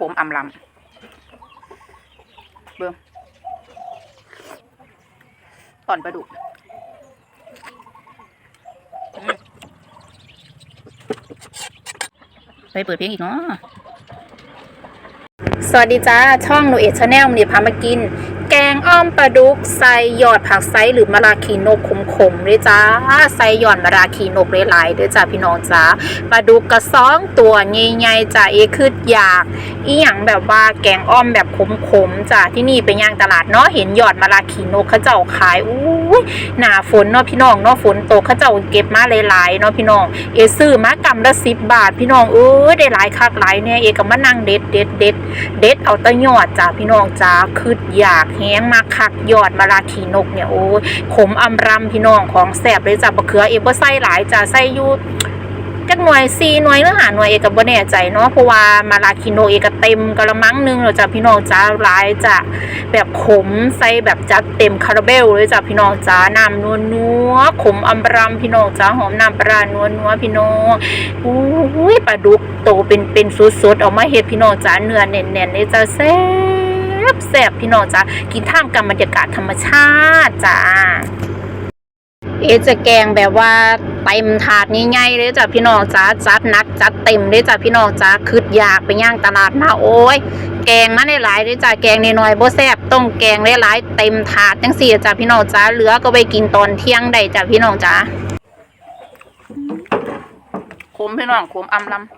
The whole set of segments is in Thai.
ผมอำลำเบิ่งตอนปลาดุกไปเปิดเพลงอีกเนาะสวัสดีจ้า ช่องโนเอชแนลมีพามากิน งอ้อมปลาดุกใส่หยอดผักไซหรือมะราคีนกขมๆด้วยจ้าใส่หยอดมะราคีนกหลายๆด้วยจ้าพี่น้องจ้าปลาดุกกระซองตัวใหญ่ๆจ้าเอคืออยาก อีหยังแบบว่าแกงอ้อมแบบขมๆจ้าที่นี่ไปย่างตลาดเนาะเห็นหยอดมะราคีนกเขาเจ้าขายอู้ยหนาฝนเนาะพี่น้องเนาะฝนตกเขาเจ้าเก็บมาหลายๆเนาะพี่น้องเอซื้อมากำละสิบบาท พี่น้องเอ้ยได้หลายคักหลายเนี่ยเอก็มานั่งเด็ดเด็ดเด็ดเด็ดเอาตะยอดจ้าพี่น้องจ้าคืออยากแห้งมาคักยอดมะราคีนกเนี่ยโอ้ยขมอำรำพี่น้องของแสบเลยจ้าบะเขือเอบ่ใส่หลายจ้าใส่ยูจักหน่วยสี่หน่วยหรือหาหน่วยเอกก็บ่แน่ใจเนาะเพราะว่ามาลาคิโนเอก็เต็มกะละมังนึงแล้วจ้ะพี่น้องจ้าหลายจ้ะแบบขมใส่แบบจัดเต็มคาราเบลเลยจ้ะพี่น้องจ้าน้ำนัวนัวขมอำรำพี่น้องจ้าหอมน้ำปลานัวนัวพี่น้องอุ้ยปลาดุกโตเป็นเป็นสดๆออกมาเฮ็ดพี่น้องจ้าเนื้อแน่นๆเลยจ้าแซ่ แซ่บพี่น้องจ้ากินท่ามกลางบรรยากาศธรรมชาติจ้าเอะจะแกงแบบว่าเต็มถาดง่ายๆเลยจ้ะพี่น้องจ้าจัดหนักจัดเต็มเลยจ้ะพี่น้องจ้าคืดอยากไปย่างตลาดมาโอ้ยแกงมาหลายๆเลยจ้ะแกงน้อยๆบ่แซ่บต้องแกงหลายๆเต็มถาดจังสี่จ้ะพี่น้องจ้าเหลือก็ไปกินตอนเที่ยงได้จ้ะพี่น้องจ้าคมพี่น้องคมอำลำ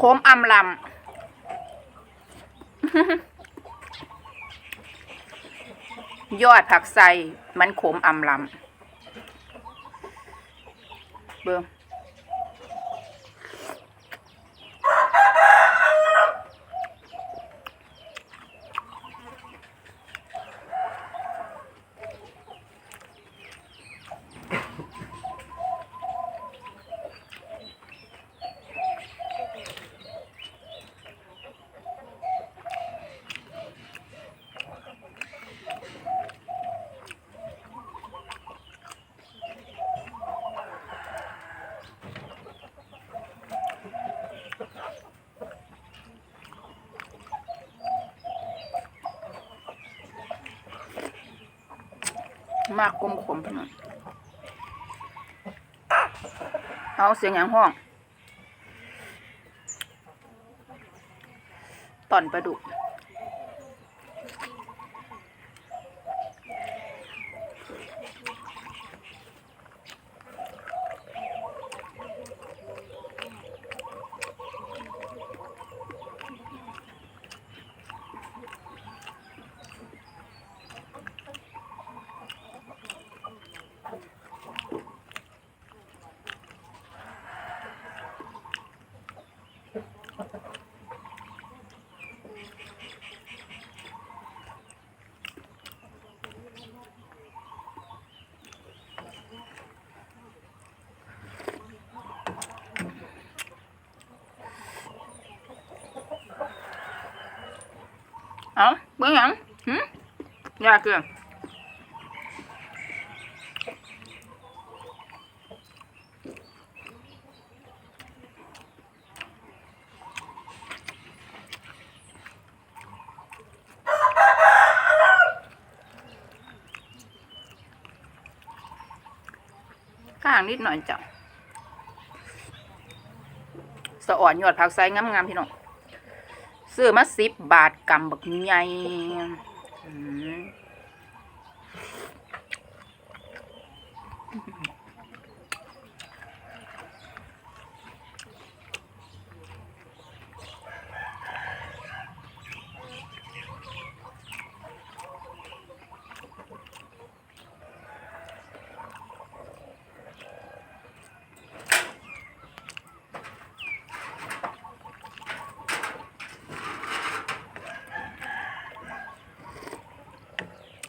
คมอำลำ ยอดผักไสมันขมอำลำเบิ่ง มากกลมขมพี่น้องเอาเสียงอย่างห้อง ตอนประดุก เอาเบิ่งหยังหืมยาเกลือข้างนิดหน่อยจ้ะสะอ่อนยอดผักไซงามๆพี่น้อง ซื้อมาสิบบาทกำบักใหญ่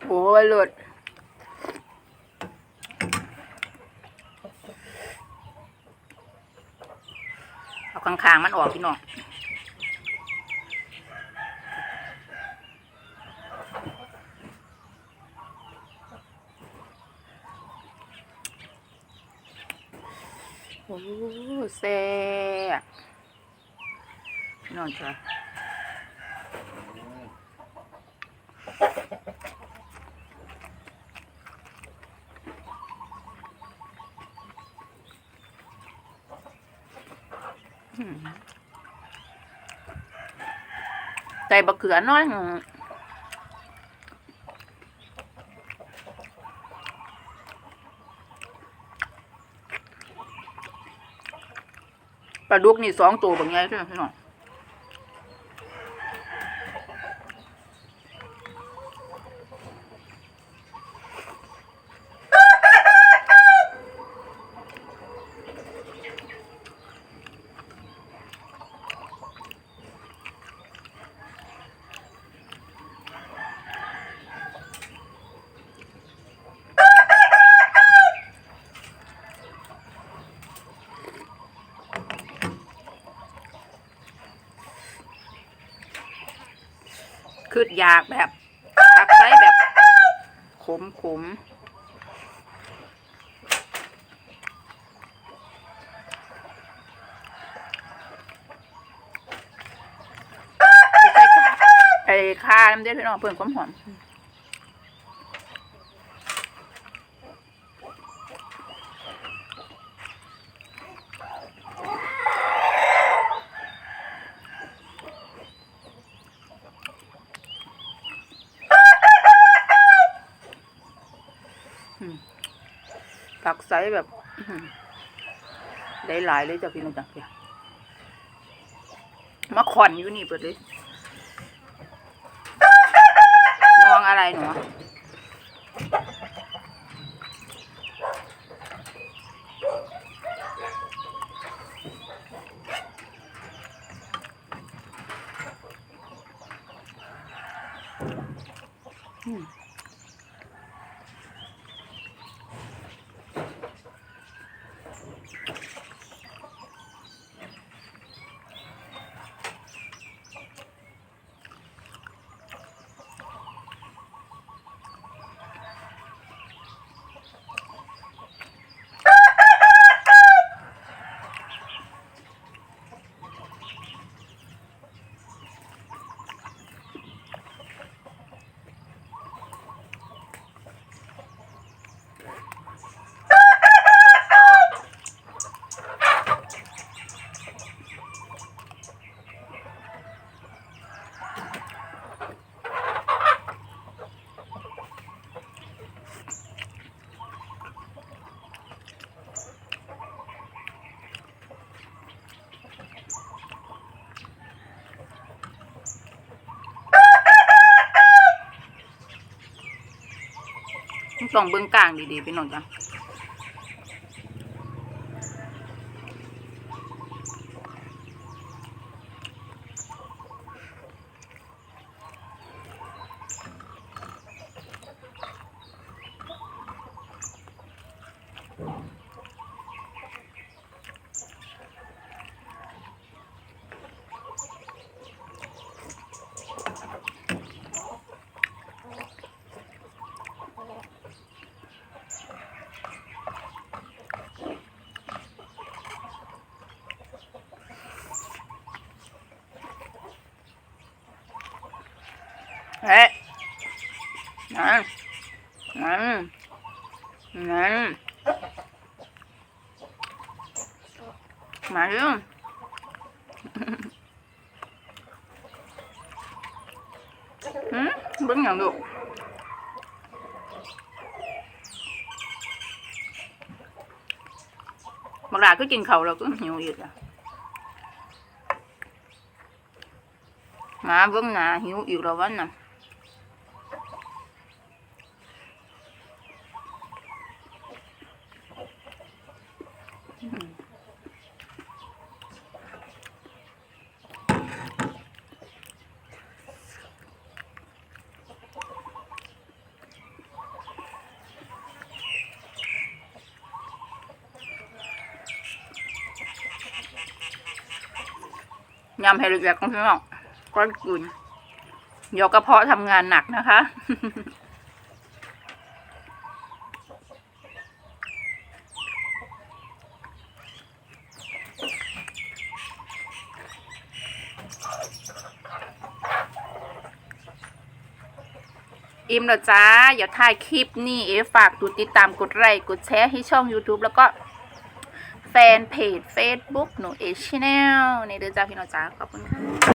โอ้ยเลิศเอาข้างๆมันออกพี่น้องโอ้แซ่บพี่น้องจ้า ใส่บะเขือน้อยหนึ่งปลาดุกนี่สองตัวแบบไงใช่ไหมพี่น้อง คืดอยากแบบผักไซแบบขมขมไอ้ข้าน้ำเด็ดพี่น้องเพิ่มความหอม ผักไซแบบได้หลายเลยจ้ะพี่น้องจ้ะเพียมาขอนอยู่นี่เปิดเลย มองอะไรหนูอืม ต้องเบื้องกลางดีๆพี่น้องจ้ะ เฮ้ยนั่นนั่นนั่นมาเรื่องหืมเบิ้งอย่างดูบักห ยำให้ละเอียดของพี่น้องก้อนกุนยกกระเพาะทำงานหนักนะคะ อิ่มแล้วจ้า อย่าถ่ายคลิปนี่เอฝากดูติดตามกดไลค์กดแชร์ให้ช่อง YouTube แล้วก็ ฟนเพจ Facebook หนูเอชแนลในเดือจ้าพี่น้องจ้าขอบคุณค่ะ